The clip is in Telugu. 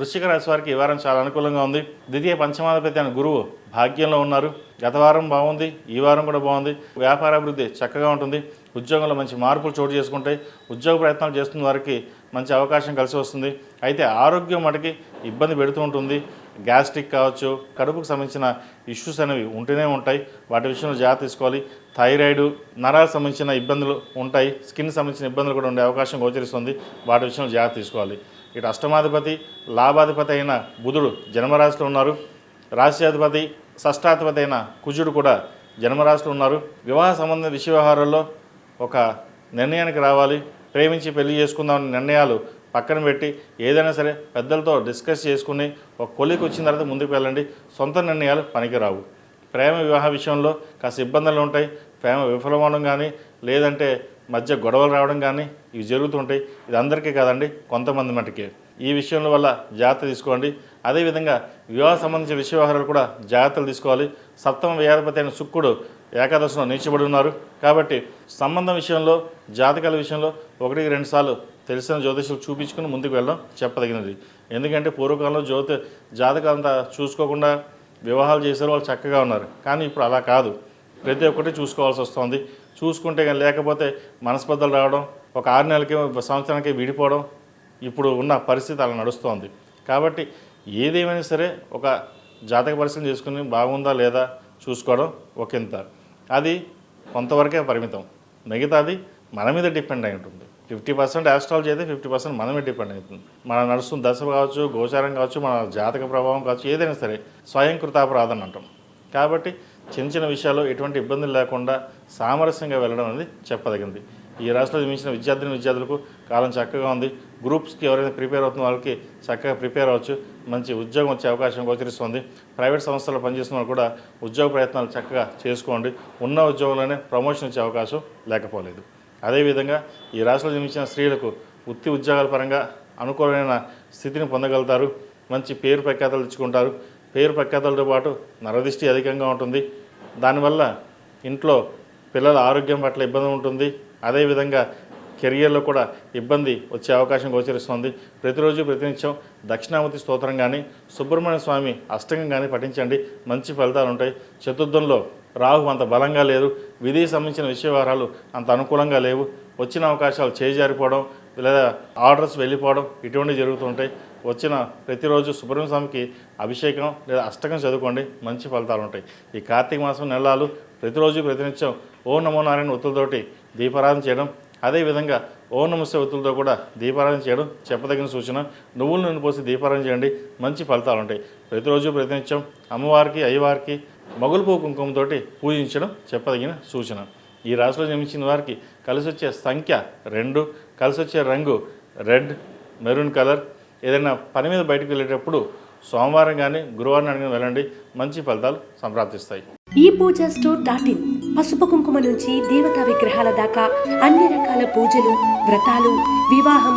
వృశ్చిక రాశి వారికి ఈ వారం చాలా అనుకూలంగా ఉంది. ద్వితీయ పంచమాధిపతి అయిన గురువు భాగ్యంలో ఉన్నారు. గత వారం బాగుంది ఈ వారం కూడా బాగుంది. వ్యాపారాభివృద్ధి చక్కగా ఉంటుంది. ఉద్యోగంలో మంచి మార్పులు చోటు చేసుకుంటాయి. ఉద్యోగ ప్రయత్నాలు చేస్తున్న వారికి మంచి అవకాశం కలిసి వస్తుంది. అయితే ఆరోగ్యం మటుకి ఇబ్బంది పెడుతూ ఉంటుంది. గ్యాస్ట్రిక్ కావచ్చు కడుపుకు సంబంధించిన ఇష్యూస్ అనేవి ఉంటూనే ఉంటాయి. వాటి విషయంలో జాగ్రత్త తీసుకోవాలి. థైరాయిడ్ నరాలకు సంబంధించిన ఇబ్బందులు ఉంటాయి. స్కిన్ సంబంధించిన ఇబ్బందులు కూడా ఉండే అవకాశం గోచరిస్తుంది. వాటి విషయంలో జాగ్రత్త తీసుకోవాలి. ఇటు అష్టమాధిపతి లాభాధిపతి అయిన బుధుడు జన్మరాశిలో ఉన్నారు. రాశ్యాధిపతి షష్టాధిపతి అయిన కుజుడు కూడా జన్మరాశిలో ఉన్నారు. వివాహ సంబంధ విషయ వ్యవహారాల్లో ఒక నిర్ణయానికి రావాలి. ప్రేమించి పెళ్ళి చేసుకుందామనే నిర్ణయాలు పక్కన పెట్టి ఏదైనా సరే పెద్దలతో డిస్కస్ చేసుకుని ఒక కొలికి వచ్చిన తర్వాత ముందుకు వెళ్ళండి. సొంత నిర్ణయాలు పనికిరావు. ప్రేమ వివాహ విషయంలో కాస్త ఇబ్బందులు ఉంటాయి. ప్రేమ విఫలమవడం కానీ లేదంటే మధ్య గొడవలు రావడం కానీ ఇవి జరుగుతుంటాయి. ఇది అందరికీ కాదండి కొంతమంది మటుకే. ఈ విషయంలో వల్ల జాగ్రత్త తీసుకోండి. అదేవిధంగా వివాహ సంబంధించిన విషయ వ్యవహారాలు కూడా జాగ్రత్తలు తీసుకోవాలి. సప్తమ వ్యాధిపతి అయిన శుక్రుడు ఏకాదశిలో నిలిచబడి ఉన్నారు. కాబట్టి సంబంధం విషయంలో జాతకాల విషయంలో ఒకటికి రెండుసార్లు తెలిసిన జ్యోతిషులు చూపించుకుని ముందుకు వెళ్ళడం చెప్పదగినది. ఎందుకంటే పూర్వకాలంలో జ్యోతి జాతకాలంతా చూసుకోకుండా వివాహాలు చేశారు వాళ్ళు చక్కగా ఉన్నారు. కానీ ఇప్పుడు అలా కాదు. ప్రతి ఒక్కటి చూసుకోవాల్సి వస్తుంది. చూసుకుంటే కానీ లేకపోతే మనస్పర్ధలు రావడం ఒక ఆరు నెలలకి సంవత్సరానికి విడిపోవడం ఇప్పుడు ఉన్న పరిస్థితి అలా నడుస్తోంది. కాబట్టి ఏదేమైనా సరే ఒక జాతక పరిశీలన చేసుకుని బాగుందా లేదా చూసుకోవడం ఒకంత. అది కొంతవరకే పరిమితం. మిగతాది మన మీద డిపెండ్ అయి ఉంటుంది. ఫిఫ్టీ పర్సెంట్ ఆస్ట్రాలజీ అయితే ఫిఫ్టీ పర్సెంట్ మనమే డిపెండ్ అవుతుంది. మన నడుస్తున్న దశ కావచ్చు గోచారం కావచ్చు మన జాతక ప్రభావం కావచ్చు ఏదైనా సరే స్వయం కృతాపరాధం అంటాం. కాబట్టి చిన్న చిన్న విషయాల్లో ఎటువంటి ఇబ్బందులు లేకుండా సామరస్యంగా వెళ్ళడం అనేది చెప్పదగింది. ఈ రాష్ట్రంలో మించిన విద్యార్థిని విద్యార్థులకు కాలం చక్కగా ఉంది. గ్రూప్స్కి ఎవరైనా ప్రిపేర్ అవుతున్న వాళ్ళకి చక్కగా ప్రిపేర్ అవ్వచ్చు. మంచి ఉద్యోగం వచ్చే అవకాశం గోచరిస్తుంది. ప్రైవేట్ సంస్థల్లో పనిచేస్తున్న వాళ్ళు కూడా ఉద్యోగ ప్రయత్నాలు చక్కగా చేసుకోండి. ఉన్న ఉద్యోగంలోనే ప్రమోషన్ వచ్చే అవకాశం లేకపోలేదు. అదేవిధంగా ఈ రాష్ట్రంలో జన్మించిన స్త్రీలకు వృత్తి ఉద్యోగాల పరంగా అనుకూలమైన స్థితిని పొందగలుగుతారు. మంచి పేరు ప్రఖ్యాతలు తెచ్చుకుంటారు. పేరు ప్రఖ్యాతలతో పాటు నరదిష్టి అధికంగా ఉంటుంది. దానివల్ల ఇంట్లో పిల్లల ఆరోగ్యం పట్ల ఇబ్బంది ఉంటుంది. అదేవిధంగా కెరియర్లో కూడా ఇబ్బంది వచ్చే అవకాశం గోచరిస్తుంది. ప్రతిరోజు ప్రతినిత్యం దక్షిణామూర్తి స్తోత్రం కానీ సుబ్రహ్మణ్య స్వామి అష్టంగం కానీ పఠించండి. మంచి ఫలితాలు ఉంటాయి చతుర్థంలో రాహు అంత బలంగా లేదు విధికి సంబంధించిన విషయవారాలు అంత అనుకూలంగా లేవు. వచ్చిన అవకాశాలు చేజారిపోవడం లేదా ఆర్డర్స్ వెళ్ళిపోవడం ఇటువంటివి జరుగుతుంటాయి. వచ్చిన ప్రతిరోజు సుబ్రహ్మణ్య స్వామికి అభిషేకం లేదా అష్టకం చదువుకోండి మంచి ఫలితాలు ఉంటాయి. ఈ కార్తీక మాసం నెలలు ప్రతిరోజు ప్రతినిత్యం ఓ నమో నారాయణ ఒత్తులతోటి దీపారాధన చేయడం అదేవిధంగా ఓ నమస్తే ఒత్తులతో కూడా దీపారాధన చేయడం చెప్పదగిన సూచన. నువ్వుల నూనె పోసి దీపారాధన చేయండి మంచి ఫలితాలు ఉంటాయి. ప్రతిరోజు ప్రతినిత్యం అమ్మవారికి అయ్యవారికి మగులు కుంకుమతోటి పూజించడం చెప్పదగిన సూచన. ఈ రాశిలో జన్మించిన వారికి కలిసి వచ్చే సంఖ్య రెండు కలిసి వచ్చే రంగు రెడ్ మెరూన్ కలర్. ఏదైనా పని మీద బయటకు వెళ్ళేటప్పుడు సోమవారం కానీ గురువారం అడిగిన వెళ్ళండి. మంచి ఫలితాలు సంప్రాప్తిస్తాయి. ఈ పూజ స్టోర్ డాట్ ఇన్ పసుపు కుంకుమ నుంచి దేవతా విగ్రహాల దాకా అన్ని రకాల పూజలు వ్రతాలు వివాహం